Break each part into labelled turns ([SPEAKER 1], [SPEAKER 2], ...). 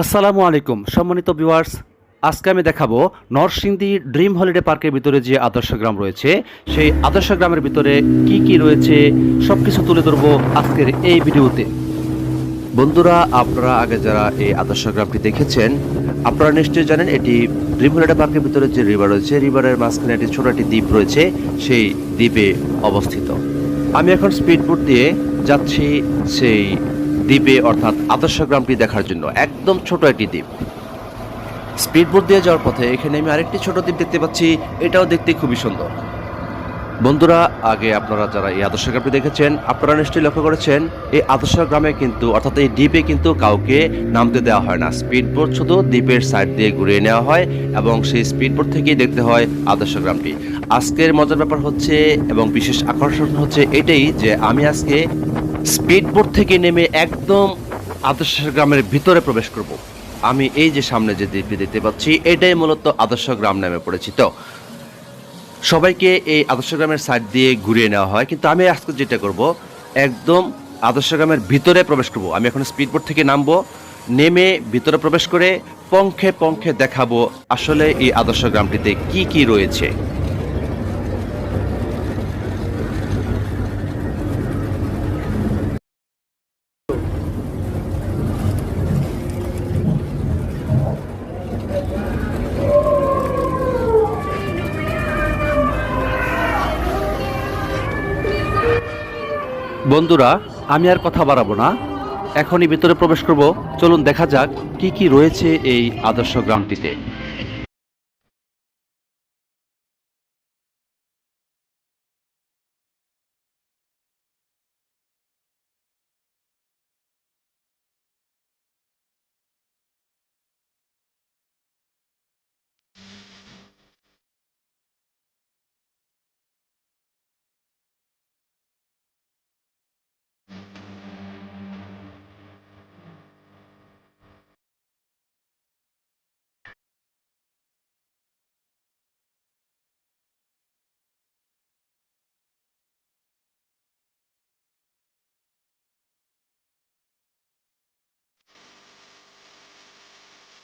[SPEAKER 1] আসসালামু আলাইকুম, সম্মানিত ভিউয়ার্স। আজকে আমি দেখাবো নরসিংদী ড্রিম হলিডে পার্কের ভিতরে যে আদর্শ গ্রাম রয়েছে, সেই আদর্শ গ্রামের ভিতরে কি কি রয়েছে সব কিছু তুলে ধরবো আজকের এই ভিডিওতে। বন্ধুরা, আপনারা আগে যারা এই আদর্শ গ্রামটি দেখেছেন আপনারা নিশ্চয়ই জানেন, এটি রিভোলেটা পার্কের ভিতরে যে রিভার রয়েছে রিভারের মাঝখানে একটি ছোট একটি দ্বীপ রয়েছে, সেই দ্বীপে অবস্থিত। আমি এখন স্পিড বোট দিয়ে যাচ্ছি সেই দ্বীপে, অর্থাৎ আদর্শ গ্রামটি দেখার জন্য, একদম ছোট একটি দ্বীপ। স্পিড বোট দিয়ে যাওয়ার পথে এখানে আমি আরেকটি ছোট দ্বীপ দেখতে পাচ্ছি, এটাও দেখতে খুবই সুন্দর। বন্ধুরা, আগে আপনারা যারা এই আদর্শ গ্রামটি দেখেছেন, আপনারা নিশ্চয়ই লক্ষ্য করেছেন, এই আদর্শ গ্রামে কিন্তু, অর্থাৎ এই দ্বীপে কিন্তু কাউকে নামতে দেওয়া হয় না। স্পিড বোট শুধু দ্বীপের সাইড দিয়ে ঘুরিয়ে নেওয়া হয় এবং সেই স্পিড বোট থেকেই দেখতে হয় আদর্শ গ্রামটি আজকের মজার ব্যাপার হচ্ছে এবং বিশেষ আকর্ষণ হচ্ছে এটাই যে আমি আজকে স্পিড বোট থেকে নেমে একদম আদর্শ গ্রামের ভিতরে প্রবেশ করব। আমি এই যে সামনে যে দ্বীপটি দেখতে পাচ্ছি, এটাই মূলত আদর্শ গ্রাম নামে পরিচিত। সবাইকে এই আদর্শ গ্রামের সাইড দিয়ে ঘুরিয়ে নেওয়া হয়। কিন্তু আমি আজকে যেটা করব, একদম আদর্শ গ্রামের ভিতরে প্রবেশ করব। আমি এখন স্পিডবোট থেকে নামবো, নেমে ভিতরে প্রবেশ করে পঙ্খে পঙ্খে দেখাবো আসলে এই আদর্শ গ্রামটিতে কি কি রয়েছে। বন্ধুরা, আমি আর কথা বাড়াবো না। এখনই ভিতরে প্রবেশ করব। চলুন দেখা যাক কি কি রয়েছে এই আদর্শ গ্রামটিতে।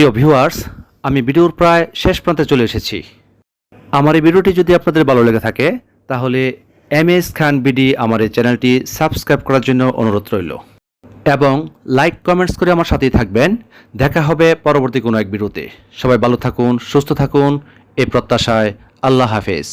[SPEAKER 2] প্রিয় ভিউয়ার্স, আমি ভিডিওর প্রায় শেষ প্রান্তে চলে এসেছি। আমার এই ভিডিওটি যদি আপনাদের ভালো লেগে থাকে, তাহলে এম এস খান বিডি আমার এই চ্যানেলটি সাবস্ক্রাইব করার জন্য অনুরোধ রইল। এবং লাইক, কমেন্টস করে আমার সাথেই থাকবেন। দেখা হবে পরবর্তী কোনো এক ভিডিওতে। সবাই ভালো থাকুন, সুস্থ থাকুন। এই প্রত্যাশায় আল্লাহ হাফেজ।